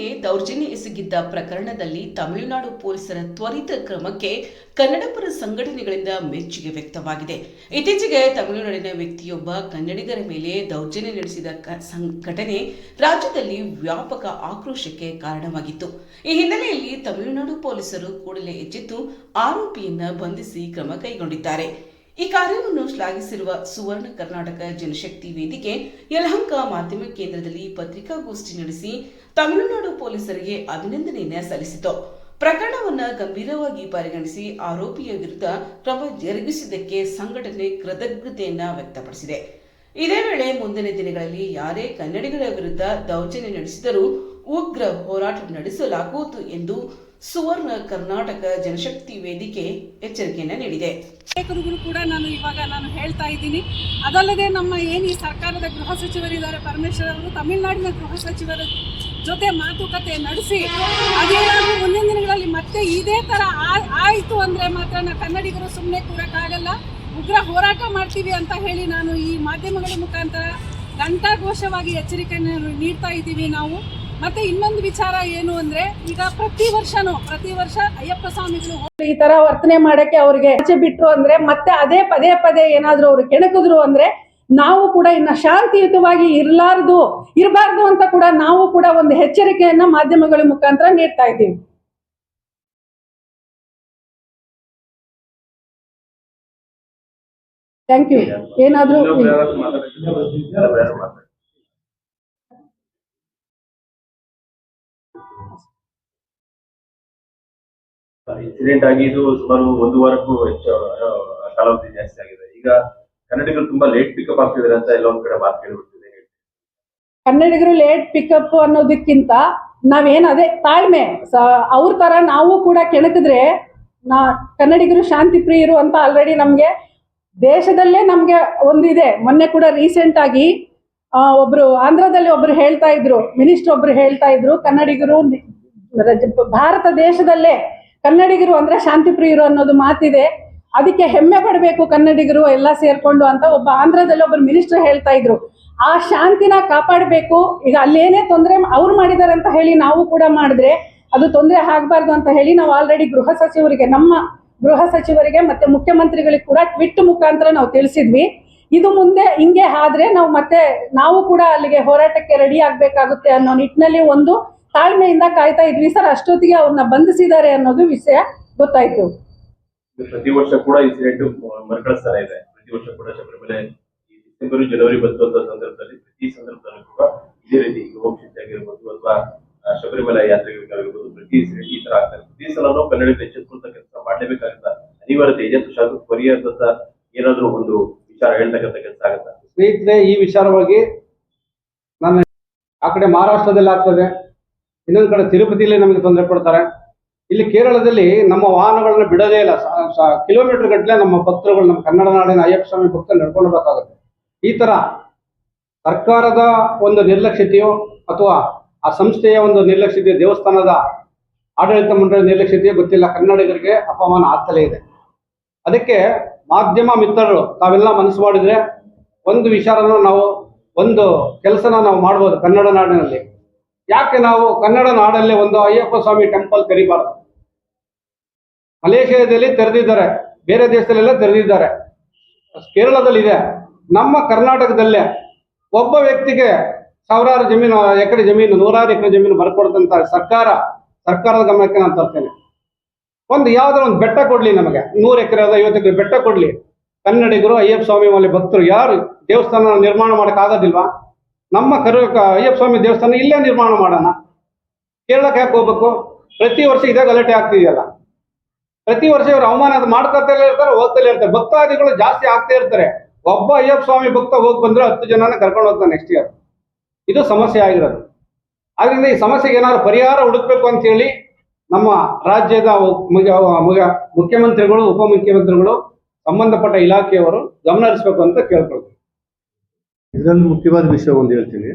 ಮೇಲೆ ದೌರ್ಜನ್ಯ ಎಸಗಿದ್ದ ಪ್ರಕರಣದಲ್ಲಿ ತಮಿಳುನಾಡು ಪೊಲೀಸರ ತ್ವರಿತ ಕ್ರಮಕ್ಕೆ ಕನ್ನಡಪರ ಸಂಘಟನೆಗಳಿಂದ ಮೆಚ್ಚುಗೆ ವ್ಯಕ್ತವಾಗಿದೆ. ಇತ್ತೀಚೆಗೆ ತಮಿಳುನಾಡಿನ ವ್ಯಕ್ತಿಯೊಬ್ಬ ಕನ್ನಡಿಗರ ಮೇಲೆ ದೌರ್ಜನ್ಯ ನಡೆಸಿದ ಘಟನೆ ರಾಜ್ಯದಲ್ಲಿ ವ್ಯಾಪಕ ಆಕ್ರೋಶಕ್ಕೆ ಕಾರಣವಾಗಿತ್ತು. ಈ ಹಿನ್ನೆಲೆಯಲ್ಲಿ ತಮಿಳುನಾಡು ಪೊಲೀಸರು ಕೂಡಲೇ ಎಚ್ಚೆತ್ತು ಆರೋಪಿಯನ್ನ ಬಂಧಿಸಿ ಕ್ರಮ ಕೈಗೊಂಡಿದ್ದಾರೆ. ಈ ಕಾರ್ಯವನ್ನು ಶ್ಲಾಘಿಸಿರುವ ಸುವರ್ಣ ಕರ್ನಾಟಕ ಜನಶಕ್ತಿ ವೇದಿಕೆ ಯಲಹಂಕ ಮಾಧ್ಯಮ ಕೇಂದ್ರದಲ್ಲಿ ಪತ್ರಿಕಾಗೋಷ್ಠಿ ನಡೆಸಿ ತಮಿಳುನಾಡು ಪೊಲೀಸರಿಗೆ ಅಭಿನಂದನೆಯನ್ನ ಸಲ್ಲಿಸಿತು. ಪ್ರಕರಣವನ್ನು ಗಂಭೀರವಾಗಿ ಪರಿಗಣಿಸಿ ಆರೋಪಿಯ ವಿರುದ್ಧ ಕ್ರಮ ಜರುಗಿಸಿದ್ದಕ್ಕೆ ಸಂಘಟನೆ ಕೃತಜ್ಞತೆಯನ್ನ ವ್ಯಕ್ತಪಡಿಸಿದೆ. ಇದೇ ವೇಳೆ ಮುಂದಿನ ದಿನಗಳಲ್ಲಿ ಯಾರೇ ಕನ್ನಡಿಗರ ವಿರುದ್ಧ ದೌರ್ಜನ್ಯ ನಡೆಸಿದರೂ ಉಗ್ರ ಹೋರಾಟ ನಡೆಸಲಾಗುವುದು ಎಂದು ಸುವರ್ಣ ಕರ್ನಾಟಕ ಜನಶಕ್ತಿ ವೇದಿಕೆ ಎಚ್ಚರಿಕೆಯನ್ನು ನೀಡಿದೆ. ಕೂಡ ನಾನು ಇವಾಗ ನಾನು ಹೇಳ್ತಾ ಇದ್ದೀನಿ. ಅದಲ್ಲದೆ ನಮ್ಮ ಏನು ಈ ಸರ್ಕಾರದ ಗೃಹ ಸಚಿವರಿದ್ದಾರೆ, ಪರಮೇಶ್ವರ್ ಅವರು, ತಮಿಳುನಾಡಿನ ಗೃಹ ಸಚಿವರ ಜೊತೆ ಮಾತುಕತೆ ನಡೆಸಿ, ಅದೇನಾದರೂ ಮುಂದಿನ ದಿನಗಳಲ್ಲಿ ಮತ್ತೆ ಇದೇ ಆ- ಆಯಿತು ಅಂದರೆ ಮಾತ್ರ ನಾವು ಕನ್ನಡಿಗರು ಸುಮ್ಮನೆ ಕೂರಕ್ಕಾಗಲ್ಲ ಉಗ್ರ ಹೋರಾಟ ಮಾಡ್ತೀವಿ ಅಂತ ಹೇಳಿ ನಾನು ಈ ಮಾಧ್ಯಮಗಳ ಮುಖಾಂತರ ಘಂಟಾಘೋಷವಾಗಿ ಎಚ್ಚರಿಕೆಯನ್ನು ನೀಡ್ತಾ ಇದ್ದೀವಿ ನಾವು. ಮತ್ತೆ ಇನ್ನೊಂದು ವಿಚಾರ ಏನು ಅಂದ್ರೆ ಈಗ ಪ್ರತಿ ವರ್ಷನೂ ಪ್ರತಿ ವರ್ಷ ಅಯ್ಯಪ್ಪ ಸ್ವಾಮಿಗಳು ಈ ತರ ವರ್ತನೆ ಮಾಡಕ್ಕೆ ಅವ್ರಿಗೆ ಆಚೆ ಬಿಟ್ರು ಅಂದ್ರೆ ಮತ್ತೆ ಅದೇ ಪದೇ ಪದೇ ಏನಾದ್ರು ಅವ್ರು ಕೆಣಕಿದ್ರು ಅಂದ್ರೆ ನಾವು ಕೂಡ ಇನ್ನ ಶಾಂತಿಯುತವಾಗಿ ಇರ್ಲಾರ್ದು ಇರಬಾರ್ದು ಅಂತ ಕೂಡ ನಾವು ಕೂಡ ಒಂದು ಎಚ್ಚರಿಕೆಯನ್ನ ಮಾಧ್ಯಮಗಳ ಮುಖಾಂತರ ನೀಡ್ತಾ ಇದ್ದೀವಿ. ಥ್ಯಾಂಕ್ ಯು ಏನಾದ್ರೂ ಇನ್ಸಿಡೆಂಟ್ ಆಗಿ ಇದು ಸುಮಾರು ಒಂದು ವಾರಕ್ಕೂ ಹೆಚ್ಚು ಕಾಲಾವಧಿ ಜಾಸ್ತಿ ಆಗಿದೆ. ಈಗ ಕನ್ನಡಿಗರು ತುಂಬಾ ಲೇಟ್ ಪಿಕಪ್ ಆಗ್ತಿದ್ದಾರೆ ಅಂತ ಎಲ್ಲ ಒಂದ್ ಕಡೆ ಮಾತು ಕೇಳಿಬಿಡ್ತಿದೆ ಕನ್ನಡಿಗರು ಲೇಟ್ ಪಿಕಪ್ ಅನ್ನೋದಕ್ಕಿಂತ ನಾವೇನ್ ಅದೇ ತಾಳ್ಮೆ. ಅವ್ರ ತರ ನಾವು ಕೂಡ ಕೆಣಕಿದ್ರೆ ನಾ, ಕನ್ನಡಿಗರು ಶಾಂತಿ ಪ್ರಿಯರು ಅಂತ ಆಲ್ರೆಡಿ ನಮ್ಗೆ ದೇಶದಲ್ಲೇ ನಮ್ಗೆ ಒಂದಿದೆ ಮೊನ್ನೆ ಕೂಡ ರೀಸೆಂಟ್ ಆಗಿ ಒಬ್ರು ಆಂಧ್ರದಲ್ಲಿ ಒಬ್ರು ಹೇಳ್ತಾ ಇದ್ರು ಮಿನಿಸ್ಟರ್ ಒಬ್ರು ಹೇಳ್ತಾ ಇದ್ರು, ಕನ್ನಡಿಗರು ಭಾರತ ದೇಶದಲ್ಲೇ ಕನ್ನಡಿಗರು ಅಂದ್ರೆ ಶಾಂತಿ ಪ್ರಿಯರು ಅನ್ನೋದು ಮಾತಿದೆ. ಅದಕ್ಕೆ ಹೆಮ್ಮೆ ಪಡಬೇಕು ಕನ್ನಡಿಗರು ಎಲ್ಲ ಸೇರ್ಕೊಂಡು ಅಂತ ಒಬ್ಬ ಆಂಧ್ರದಲ್ಲಿ ಒಬ್ಬರು ಮಿನಿಸ್ಟರ್ ಹೇಳ್ತಾ ಇದ್ರು. ಆ ಶಾಂತಿನ ಕಾಪಾಡಬೇಕು. ಈಗ ಅಲ್ಲೇನೇ ತೊಂದರೆ ಅವ್ರು ಮಾಡಿದಾರೆ ಅಂತ ಹೇಳಿ ನಾವು ಕೂಡ ಮಾಡಿದ್ರೆ ಅದು ತೊಂದರೆ ಆಗ್ಬಾರ್ದು ಅಂತ ಹೇಳಿ ನಾವು ಆಲ್ರೆಡಿ ಗೃಹ ಸಚಿವರಿಗೆ, ನಮ್ಮ ಗೃಹ ಸಚಿವರಿಗೆ ಮತ್ತೆ ಮುಖ್ಯಮಂತ್ರಿಗಳಿಗೆ ಕೂಡ ಟ್ವಿಟ್ ಮುಖಾಂತರ ನಾವು ತಿಳಿಸಿದ್ವಿ. ಇದು ಮುಂದೆ ಹಿಂಗೆ ಆದ್ರೆ ನಾವು ಮತ್ತೆ ನಾವು ಕೂಡ ಅಲ್ಲಿಗೆ ಹೋರಾಟಕ್ಕೆ ರೆಡಿ ಆಗ್ಬೇಕಾಗುತ್ತೆ ಅನ್ನೋ ನಿಟ್ಟಿನಲ್ಲಿ ಒಂದು ತಾಳ್ಮೆಯಿಂದ ಕಾಯ್ತಾ ಇದ್ವಿ. ಸರ್ ಅಷ್ಟೊತ್ತಿಗೆ ಅವ್ರನ್ನ ಬಂಧಿಸಿದ್ದಾರೆ ಅನ್ನೋದು ವಿಷಯ ಗೊತ್ತಾಯ್ತು. ಪ್ರತಿ ವರ್ಷ ಕೂಡ ಇನ್ಸಿಡೆಂಟ್ ಮರುಕಳಿಸ್ತಾ ಇದೆ. ಪ್ರತಿ ವರ್ಷ ಕೂಡ ಶಬರಿಮಲೆ ಡಿಸೆಂಬರ್ ಜನವರಿ ಬಂದಂತ ಸಂದರ್ಭದಲ್ಲಿ ಪ್ರತಿ ಸಂದರ್ಭದಲ್ಲೂ ಕೂಡ ಇದೇ ರೀತಿ ಹೋಮ್ ಶಿಫ್ಟ್ ಆಗಿರ್ಬೋದು ಅಥವಾ ಶಬರಿಮಲೆ ಯಾತ್ರೆಗಳಿಗಾಗಿರ್ಬೋದು ಪ್ರತಿ ಇನ್ಸಿಡೆಂಟ್ ಈ ತರ ಆಗ್ತಾರೆ ಪ್ರತಿ ಸಲನೂ ಕನ್ನಡಿಗರು ಎಚ್ಚೆತ್ತುಕೊಂತ ಕೆಲಸ ಮಾಡಲೇಬೇಕಾಗತ್ತ ಅನಿವಾರ್ಯ ಇದೆ. ಅಥವಾ ಶಾಸಕ ಪರಿಹರಿಸಂತ ಏನಾದ್ರೂ ಒಂದು ವಿಚಾರ ಹೇಳ್ತಕ್ಕಂಥ ಕೆಲಸ ಆಗತ್ತಾ? ಸ್ನೇಹಿತರೆ ಈ ವಿಚಾರವಾಗಿ ನಾನು ಆ ಕಡೆ ಮಹಾರಾಷ್ಟ್ರದಲ್ಲಿ ಆಗ್ತದೆ ಇನ್ನೊಂದು ಕಡೆ ತಿರುಪತಿಯಲ್ಲಿ ನಮಗೆ ತೊಂದರೆ ಕೊಡ್ತಾರೆ. ಇಲ್ಲಿ ಕೇರಳದಲ್ಲಿ ನಮ್ಮ ವಾಹನಗಳನ್ನ ಬಿಡೋದೇ ಇಲ್ಲ. ಕಿಲೋಮೀಟರ್ ಗಟ್ಟಲೆ ನಮ್ಮ ಭಕ್ತರುಗಳು, ನಮ್ಮ ಕನ್ನಡ ನಾಡಿನ ಅಯ್ಯಪ್ಪ ಸ್ವಾಮಿ ಭಕ್ತರು ನಡ್ಕೊಳ್ಬೇಕಾಗುತ್ತೆ ಈ ತರ ಸರ್ಕಾರದ ಒಂದು ನಿರ್ಲಕ್ಷ್ಯತೆಯೋ ಅಥವಾ ಆ ಸಂಸ್ಥೆಯ ಒಂದು ನಿರ್ಲಕ್ಷ್ಯತೆ ದೇವಸ್ಥಾನದ ಆಡಳಿತ ಮಂಡಳಿ ನಿರ್ಲಕ್ಷ್ಯತೆಯೋ ಗೊತ್ತಿಲ್ಲ. ಕನ್ನಡಿಗರಿಗೆ ಅಪಮಾನ ಆಗ್ತಲೇ ಇದೆ. ಅದಕ್ಕೆ ಮಾಧ್ಯಮ ಮಿತ್ರರು, ತಾವೆಲ್ಲ ಮನಸ್ಸು ಮಾಡಿದ್ರೆ ಒಂದು ವಿಚಾರನ ನಾವು, ಒಂದು ಕೆಲಸನ ನಾವು ಮಾಡ್ಬೋದು ಕನ್ನಡ ನಾಡಿನಲ್ಲಿ. ಯಾಕೆ ನಾವು ಕನ್ನಡ ನಾಡಲ್ಲೇ ಒಂದು ಅಯ್ಯಪ್ಪ ಸ್ವಾಮಿ ಟೆಂಪಲ್ ತೆರಿಬಾರ್ದು ಮಲೇಷಿಯಾದಲ್ಲಿ ತೆರೆದಿದ್ದಾರೆ, ಬೇರೆ ದೇಶದಲ್ಲೆಲ್ಲ ತೆರೆದಿದ್ದಾರೆ. ಕೇರಳದಲ್ಲಿ ಇದೆ ನಮ್ಮ ಕರ್ನಾಟಕದಲ್ಲೇ ಒಬ್ಬ ವ್ಯಕ್ತಿಗೆ ಸಾವಿರಾರು ಜಮೀನು, ಎಕರೆ ಜಮೀನು, ನೂರಾರು ಎಕರೆ ಜಮೀನು ಬರ್ಕೊಡ್ತಂತ ಸರ್ಕಾರ, ಸರ್ಕಾರದ ಗಮನಕ್ಕೆ ನಾನು ತರ್ತೇನೆ. ಒಂದು ಯಾವ್ದಾರ ಒಂದು ಬೆಟ್ಟ ಕೊಡ್ಲಿ ನಮಗೆ, ನೂರು ಎಕರೆ ಅದ, ಐವತ್ತು ಎಕರೆ ಬೆಟ್ಟ ಕೊಡ್ಲಿ. ಕನ್ನಡಿಗರು, ಅಯ್ಯಪ್ಪ ಸ್ವಾಮಿ ಮಲೆ ಭಕ್ತರು, ಯಾರು ದೇವಸ್ಥಾನ ನಿರ್ಮಾಣ ಮಾಡೋಕ್ಕಾಗೋದಿಲ್ವಾ? ನಮ್ಮ ಕರು ಅಯ್ಯಪ್ಪ ಸ್ವಾಮಿ ದೇವಸ್ಥಾನ ಇಲ್ಲೇ ನಿರ್ಮಾಣ ಮಾಡೋಣ. ಕೇರಳಕ್ಕೆ ಯಾಕೆ ಹೋಗ್ಬೇಕು? ಪ್ರತಿ ವರ್ಷ ಇದೇ ಗಲಾಟೆ ಆಗ್ತಿದೆಯಲ್ಲ ಪ್ರತಿ ವರ್ಷ ಇವರು ಅವಮಾನ ಮಾಡ್ಕೊತಲೇ ಇರ್ತಾರೆ, ಹೋಗ್ತಲೇ ಇರ್ತಾರೆ. ಭಕ್ತಾದಿಗಳು ಜಾಸ್ತಿ ಆಗ್ತಾ ಇರ್ತಾರೆ. ಒಬ್ಬ ಅಯ್ಯಪ್ಪ ಸ್ವಾಮಿ ಭಕ್ತ ಹೋಗಿ ಬಂದ್ರೆ ಹತ್ತು ಜನನ ಕರ್ಕೊಂಡು ಹೋಗ್ತಾನೆ ನೆಕ್ಸ್ಟ್ ಇಯರ್ ಇದು ಸಮಸ್ಯೆ ಆಗಿರೋದು. ಆದ್ರಿಂದ ಈ ಸಮಸ್ಯೆಗೆ ಏನಾದ್ರು ಪರಿಹಾರ ಹುಡುಕ್ಬೇಕು ಅಂತ ಹೇಳಿ ನಮ್ಮ ರಾಜ್ಯದ ಮುಖ್ಯ- ಮುಖ್ಯ- ಮುಖ್ಯಮಂತ್ರಿಗಳು, ಉಪಮುಖ್ಯಮಂತ್ರಿಗಳು, ಸಂಬಂಧಪಟ್ಟ ಇಲಾಖೆಯವರು ಗಮನ ಹರಿಸ್ಬೇಕು ಅಂತ ಕೇಳ್ಕೊಳ್ತೀವಿ ಇದರಲ್ಲಿ ಮುಖ್ಯವಾದ ವಿಷಯ ಒಂದು ಹೇಳ್ತೀನಿ.